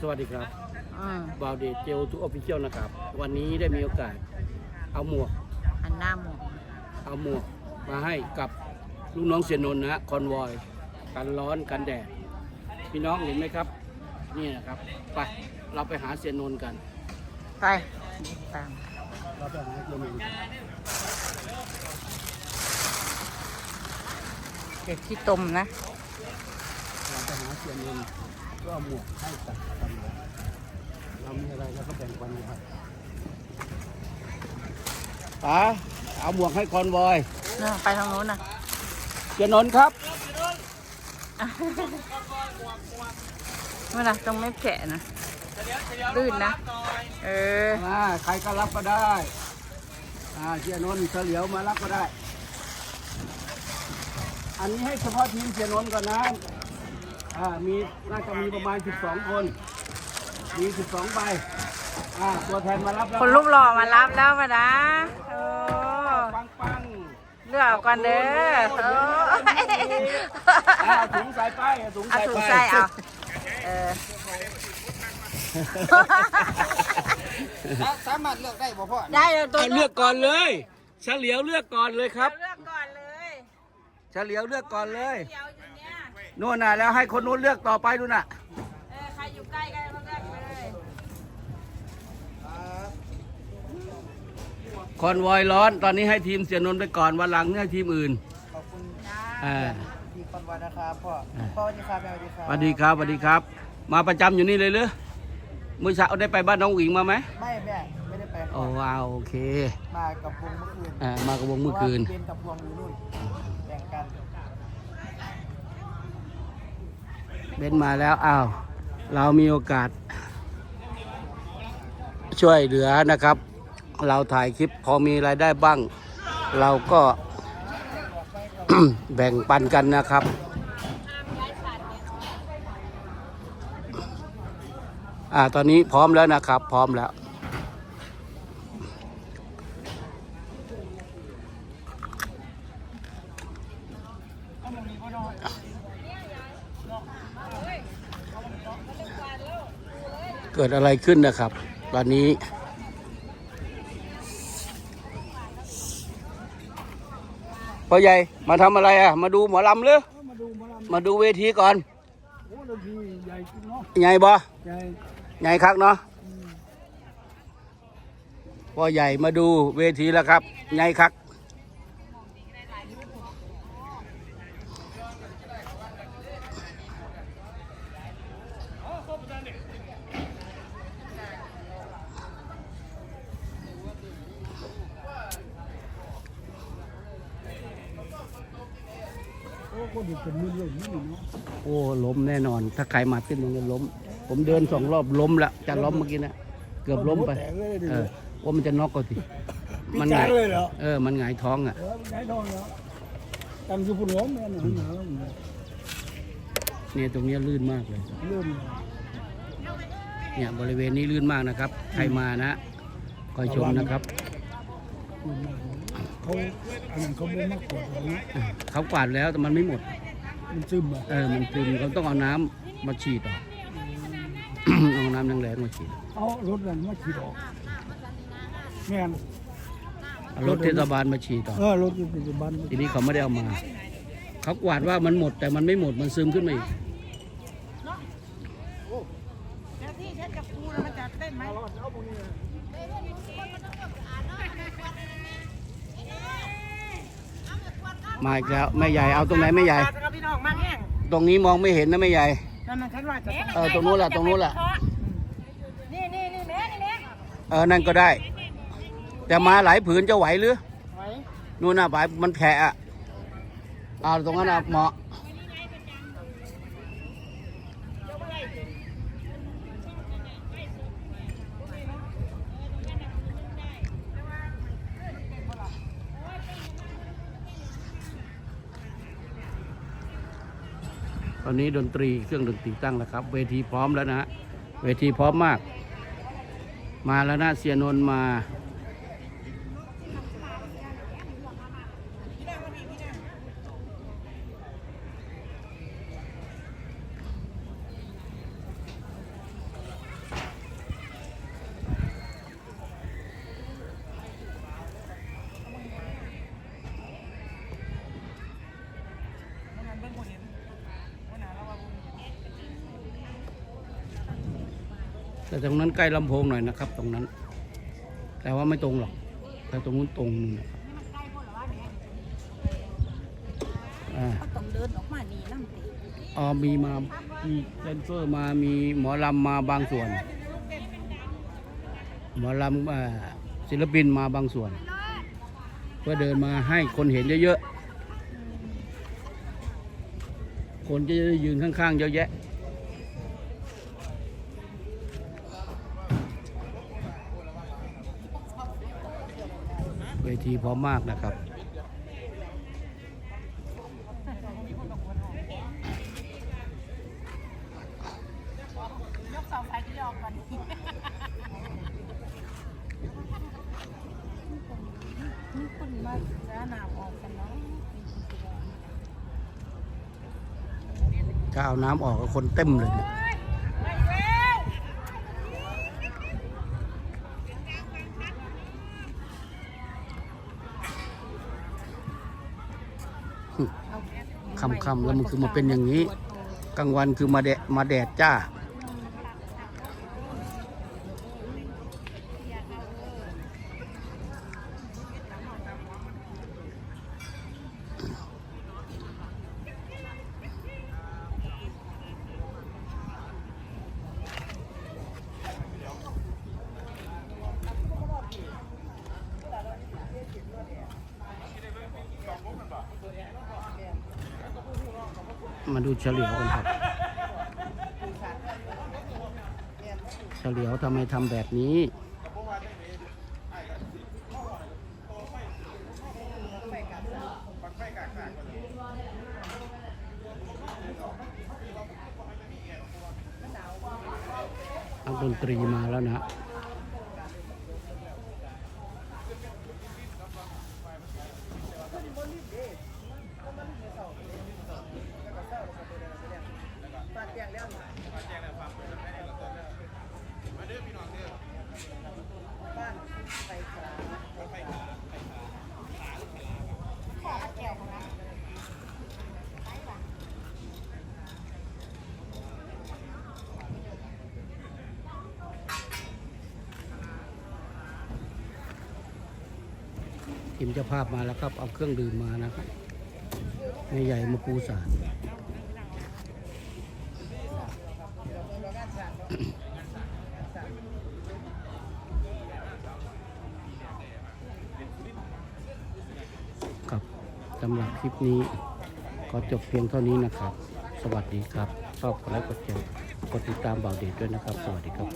สวัสดีครับอืมบาวเดเจลทุกออฟฟิเชียลนะครับ วันนี้ได้มีโอกาส เอาหมวก อันหน้าหมกเอาหมวกมาให้กับลูกน้องเสียนนท์นะฮะคอนวอยกันร้อนกันแดดพี่น้องเห็นไหมครับ นี่นะครับไปเราไปหาเสียนนท์กัน ไปตาม เราไปหาเสียนนท์กันเด็กที่ต้มนะ เราไปหาเสียนนท์ก็เอาหมวกให้กับ คอนวอยเรามีอะไรเราก็แบ่งปันกันป๋าเอาหมวกให้คอนวอยเนื่อไปทางโน้นนะเสียนนท์ครับเมื่อไหร่ต้องไม่แผลนะลื่นนะ เออมาใครก็รับก็ได้ อ่าเสียนนท์เฉลียวมารับก็ได้ อันนี้ให้เฉพาะทีมเสียนนท์ก่อนนะ อ่ามีน่าจะมีประมาณ 12 คน มี12ใบอ่าตัวแทนมารับแล้วคนรูปหล่อมารับแล้วมานะโอ้ปังปังเลือกเอาก่อนเด้อโอ้อ่าถุงใส่ไปเอาถุงเอาใส่ถุไปงใส่เอาเออสามารถเลือกได้บ่พ่อได้เลยตัวเอาเลือกก่อนเลยเฉลียวเลือกก่อนเลยครับเลือกก่อนเลยเฉลียวเลือกก่อนเลยเดี๋ยวอย่างเงี้ยนู่นน่ะแล้วให้คนนู้นเลือกต่อไปดูน่ะ เออใครอยู่ใกล้กันก็เลือกเลย คอนวอยร้อน ตอนนี้ให้ทีมเสียนนท์ไปก่อนวันหลังให้ทีมอื่น ขอบคุณอ่า พี่คอนวันนะครับพ่ออ่า พ่อสวัสดีครับแม่สวัสดีครับสวัสดีครับสวัสดีครับ มาประจำอยู่นี่เลยหรือเมื่อเช้าได้ไปบ้านน้องหญิงมาไหมไม่แม่ไม่ได้ไปโอ้ว้าวโอเคมากับวงเมื่อคืนอ่ามากระวงเมื่อคืนพราะว่าเป็นกับวงอยู่นู่นแบ่งกันเบนมาแล้วอ้าว เรามีโอกาส ช่วยเหลือนะครับ เราถ่ายคลิปพอมีรายได้บ้าง เราก็แบ่งปันกันนะครับ อ่าตอนนี้พร้อมแล้วนะครับ พร้อมแล้ว เกิดอะไรขึ้นนะครับ ตอนนี้ พ่อใหญ่มาทำอะไรอะ มาดูหมอลำหรือ มาดูมาลมาดูเวทีก่อนำโอ้ดนตรีใหญ่จริงเนาะใหญ่บ่ใหญ่ใหญ่คักเนาะพ่อใหญ่มาดูเวทีแล้วครับใหญ่คัก โอ้คนเด็กเป็นมือเลยนี่เนาะโอ้ล้มแน่นอน ถ้าใครมาเต้นตรงนี้ล้ม ผมเดินสองรอบล้มละจะล้มเมื่อกี้นะเกือบล้มไปแตกเลยดิเออว่ามันจะน็อกก็ทีปีมันแตหงากยเลยเหรอเออ มันหงายท้องอะเออไงทองเนาะตังสุพรรณแม่น่ะหนาวเนี่ยตรงเนี้ยลื่นมากเลยเริ่มเนี่ยบริเวณนี้ลื่นมากนะครับ ใครมานะคอยชมนะครับ เขาอันนั้นเขาไม่มากกว่านี้เขากวาดแล้วแต่มันไม่หมด มันซึมอะเออ มันซึมเขาต้องเอาน้ำมาฉีดออก เอาน้ำแรงๆมาฉีดเอารถนั้นมาขี่ออกแม่นเอารถเทศบาลมาฉีดออกเออรถปัจจุบันทีนี้เขาไม่ได้เอามา เขากวาดว่ามันหมดแต่มันไม่หมดมันซึมขึ้นมาอีก แล้วที่ฉันกับครูแล้วมันจะเต้นไหม มาอีกแล้วแม่ใหญ่เอาตรงไหนแม่ใหญ่พี่น้องมากแห้งตรงนี้มองไม่เห็นนะแม่ใหญ่ นั่นมันฉันว่าจะเออตรงนู้นแหละตรงนู้นแหละ นี่นี่นี่แม่นี่แม่เออนั่นก็ได้ แต่มาหลายผืนจะไหวหรือไว้นู่นน่ะไปมันแผลอะเอาตรงนั้นน่ะเหมาะ อนนี้ดนตรีเครื่องดนตรีตั้งแล้วครับ เวทีพร้อมแล้วนะฮะเวทีพร้อมมาก มาแล้วนะเสียนนมา แต่ตรงนั้นใกล้ลำโพงหน่อยนะครับ ตรงนั้น แต่ว่าไม่ตรงหรอก แต่ตรงนู้นตรงนู่นนะครับอ่าต้องเดินออกมานี่น้ำตีอ๋อมีมา มีแดนเซอร์มา มีหมอลำมาบางส่วน หมอลำเอ่อศิลปินมาบางส่วน เพื่อเดินมาให้คนเห็นเยอะๆ คนจะได้ยืนข้างๆ เยอะแยะ ทีพร้อมมากนะครับ ยกเสาไฟที่ออกก่อนนี่คุณมาแล้วหนาวออกกันเนาะถ้าเอาน้ำออกก็คนเต็มเลยเนี่ย ค่ำๆแล้วมันคือมาเป็นอย่างนี้ กลางวันคือมาแดดมาแดดจ้า มาดูเฉลียวกันครับ เฉลียวทำไมทำแบบนี้นักดนตรีมาแล้วนะ ทีมเจ้าภาพมาแล้วครับ เอาเครื่องดื่มมานะครับแม่ใหญ่มาปูสารครับสำหรับคลิปนี้ก็จบเพียงเท่านี้นะครับ สวัสดีครับ ชอบกดไลค์กดแชร์กดติดตามบ่าวเดชด้วยนะครับ สวัสดีครับ